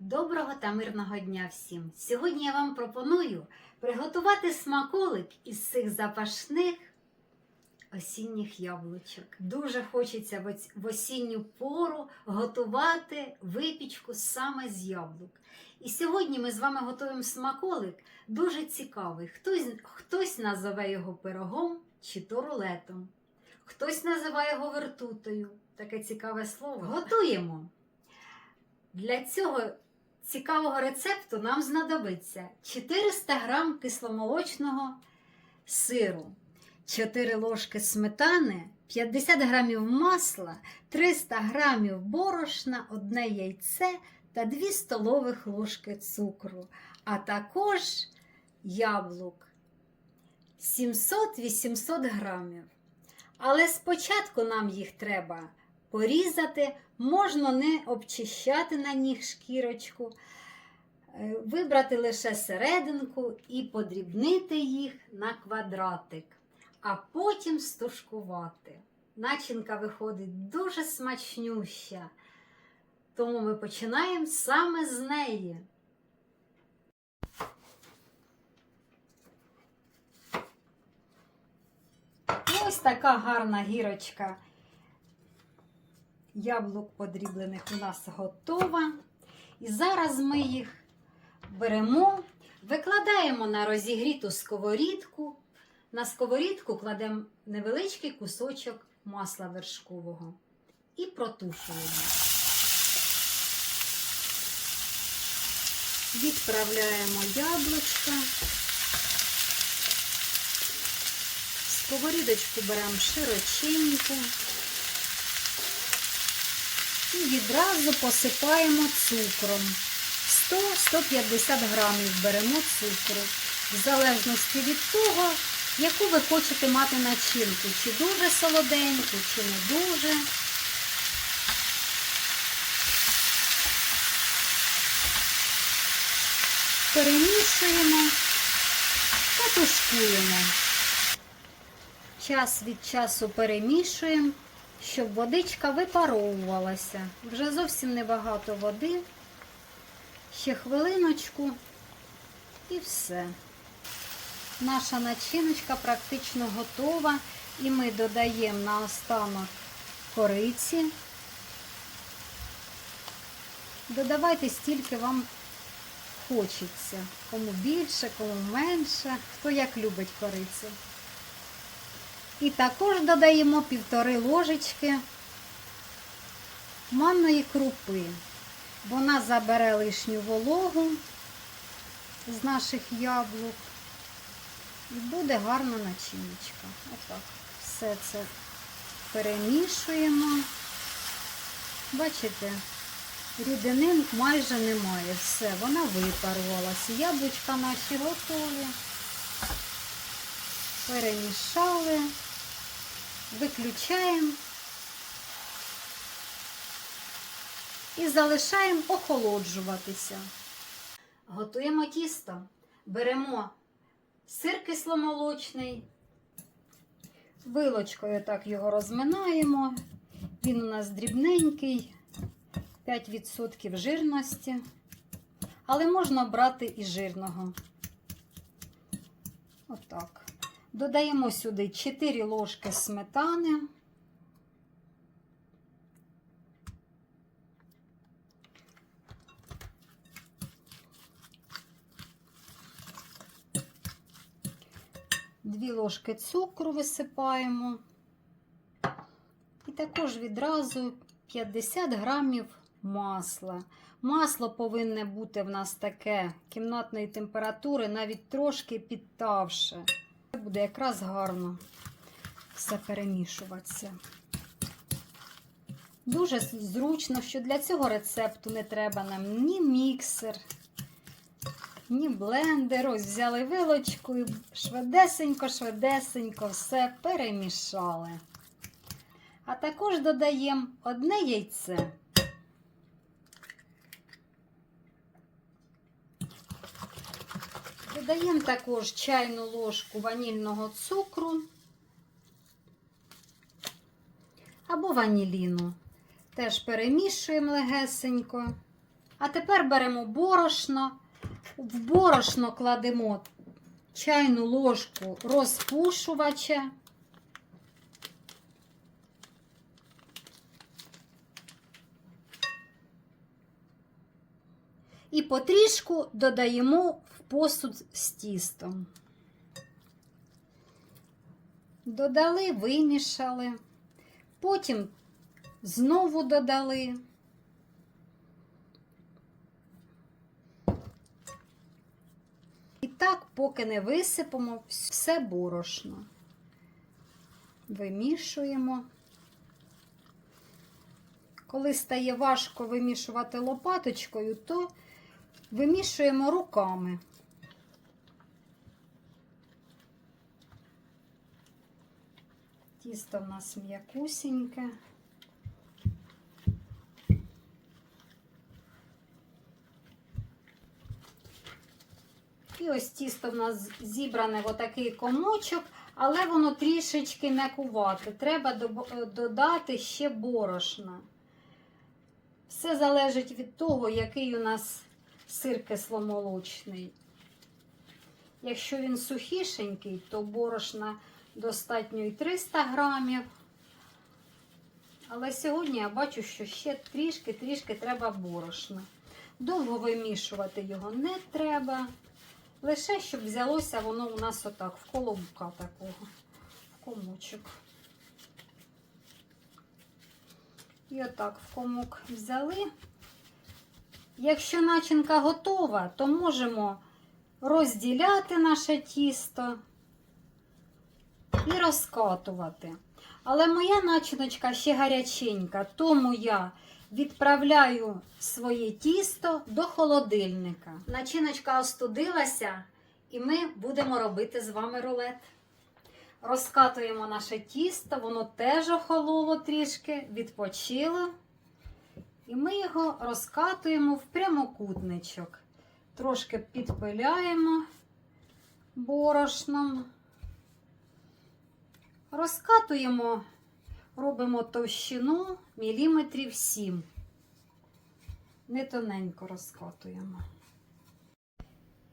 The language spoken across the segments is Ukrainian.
Доброго та мирного дня всім! Сьогодні я вам пропоную приготувати смаколик із цих запашних осінніх яблучок. Дуже хочеться в осінню пору готувати випічку саме з яблук. І сьогодні ми з вами готуємо смаколик дуже цікавий. Хтось, хтось називе його пирогом чи то рулетом, хтось називає його вертутою. Таке цікаве слово. Готуємо. Для цього цікавого рецепту нам знадобиться 400 грам кисломолочного сиру, 4 ложки сметани, 50 грамів масла, 300 грамів борошна, одне яйце та 2 столових ложки цукру, а також яблук 700-800 грамів. Але спочатку нам їх треба порізати, можна не обчищати на них шкірочку, е, вибрати лише серединку і подрібнити їх на квадратик, а потім стушкувати. Начинка виходить дуже смачнюща, тому ми починаємо саме з неї. Ось така гарна гірочка яблук подріблених у нас готова. І зараз ми їх беремо, викладаємо на розігріту сковорідку. На сковорідку кладемо невеличкий кусочок масла вершкового і протушуємо. Відправляємо яблучка. Сковорідочку беремо широченьку. І відразу посипаємо цукром. 100-150 грамів беремо цукру. В залежності від того, яку ви хочете мати начинку. Чи дуже солоденьку, чи не дуже. Перемішуємо та тушкуємо. Час від часу перемішуємо щоб водичка випаровувалася. Вже зовсім небагато води. Ще хвилиночку і все. Наша начиночка практично готова. І ми додаємо на останок кориці. Додавайте стільки вам хочеться. Кому більше, кому менше, хто як любить корицю. І також додаємо півтори ложечки манної крупи. Вона забере лишню вологу з наших яблук. І буде гарна начиночка. Отак. Все це перемішуємо. Бачите, рідини майже немає. Все, вона випарувалася. Яблучка наші готові. Перемішали. Виключаємо і залишаємо охолоджуватися. Готуємо тісто. Беремо сир кисломолочний, вилочкою так його розминаємо. Він у нас дрібненький, 5% жирності, але можна брати і жирного. Отак. Додаємо сюди 4 ложки сметани. Дві ложки цукру висипаємо. І також відразу 50 грамів масла. Масло повинне бути в нас таке кімнатної температури, навіть трошки підтавше. Буде якраз гарно все перемішуватися. Дуже зручно, що для цього рецепту не треба нам ні міксер, ні блендер. Ось взяли вилочку і швидесенько-швидесенько все перемішали. А також додаємо одне яйце. Додаємо також чайну ложку ванільного цукру або ваніліну. Теж перемішуємо легесенько. А тепер беремо борошно. В борошно кладемо чайну ложку розпушувача. І потрішку додаємо посуд з тістом. Додали, вимішали, потім знову додали. І так, поки не висипемо все борошно. Вимішуємо. Коли стає важко вимішувати лопаточкою, то вимішуємо руками. Тісто в нас м'якусіньке. І ось тісто в нас зібране в отакий комочок, але воно трішечки м'якувате. Треба е, додати ще борошна. Все залежить від того, який у нас сир кисломолочний. Якщо він сухішенький, то борошна достатньо і 300 грамів. Але сьогодні я бачу, що ще трішки-трішки треба борошна. Довго вимішувати його не треба. Лише щоб взялося воно у нас отак, в колобка такого, в комочок. І отак в комок взяли. Якщо начинка готова, то можемо розділяти наше тісто і розкатувати. Але моя начиночка ще гаряченька, тому я відправляю своє тісто до холодильника. Начиночка остудилася, і ми будемо робити з вами рулет. Розкатуємо наше тісто, воно теж охололо трішки, відпочило. І ми його розкатуємо в прямокутничок. Трошки підпиляємо борошном. Розкатуємо, робимо товщину міліметрів 7. Не тоненько розкатуємо.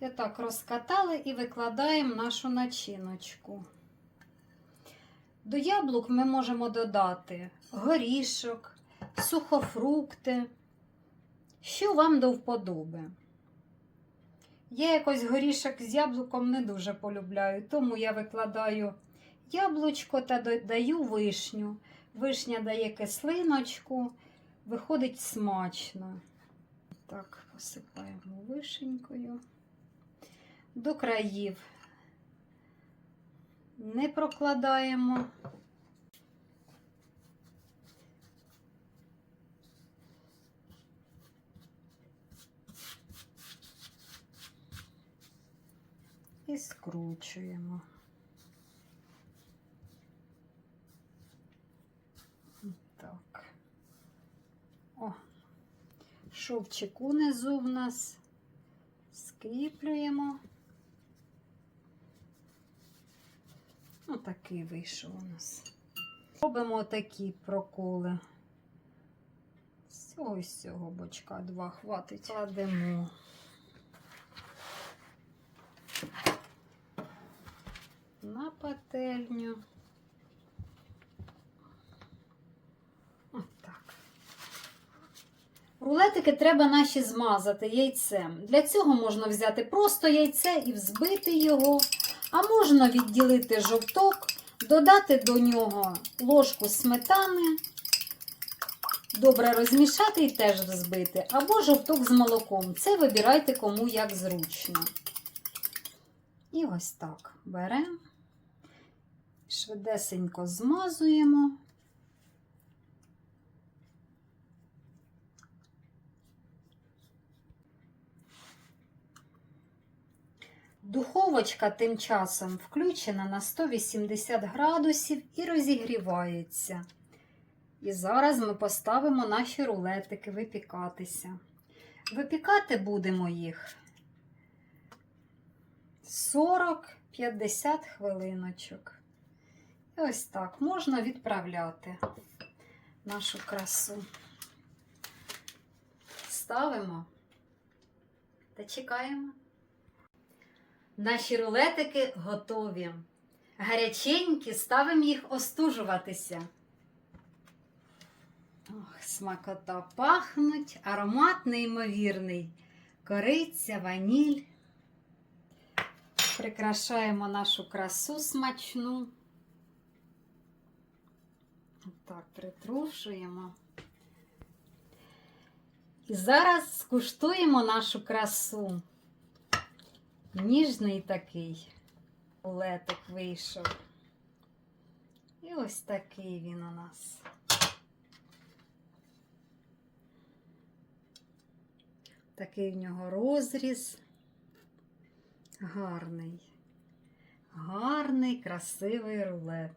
І так розкатали і викладаємо нашу начиночку. До яблук ми можемо додати горішок, сухофрукти, що вам до вподоби. Я якось горішок з яблуком не дуже полюбляю, тому я викладаю яблучко та додаю вишню. Вишня дає кислиночку, виходить смачно. Так, посипаємо вишенькою. До країв не прокладаємо. І скручуємо. Так. О, шовчик унизу в нас скріплюємо. Отакий вийшов у нас. Робимо такі проколи. І з цього бочка два хватить. Кладемо. На пательню. Отак. Рулетики треба наші змазати яйцем. Для цього можна взяти просто яйце і взбити його. А можна відділити жовток, додати до нього ложку сметани, добре розмішати і теж взбити, або жовток з молоком. Це вибирайте кому як зручно. І ось так беремо, швидесенько змазуємо. Духовочка тим часом включена на 180 градусів і розігрівається. І зараз ми поставимо наші рулетики випікатися. Випікати будемо їх 40-50 хвилиночок. І ось так можна відправляти нашу красу. Ставимо Та чекаємо. Наші рулетики готові. Гаряченькі, ставимо їх остужуватися. Ох, смакота пахнуть, аромат неймовірний. Кориця, ваніль. Прикрашаємо нашу красу смачну. Так, притрушуємо. І зараз скуштуємо нашу красу. Ніжний такий рулетик вийшов. І ось такий він у нас. Такий в нього розріз. Гарний. Гарний, красивий рулет.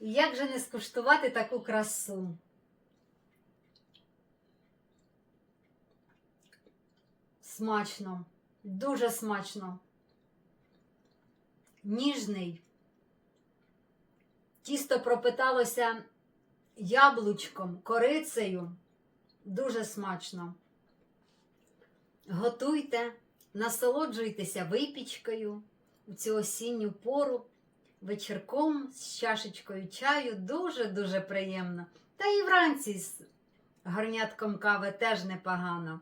І як же не скуштувати таку красу? Смачно, дуже смачно. Ніжний. Тісто пропиталося яблучком, корицею. Дуже смачно. Готуйте, насолоджуйтеся випічкою у цю осінню пору вечірком з чашечкою чаю дуже-дуже приємно. Та і вранці з горнятком кави теж непогано.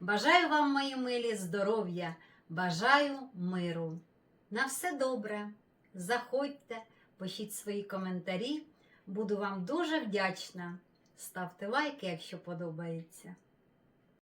Бажаю вам, мої милі, здоров'я, бажаю миру. На все добре. Заходьте, пишіть свої коментарі. Буду вам дуже вдячна. Ставте лайки, якщо подобається.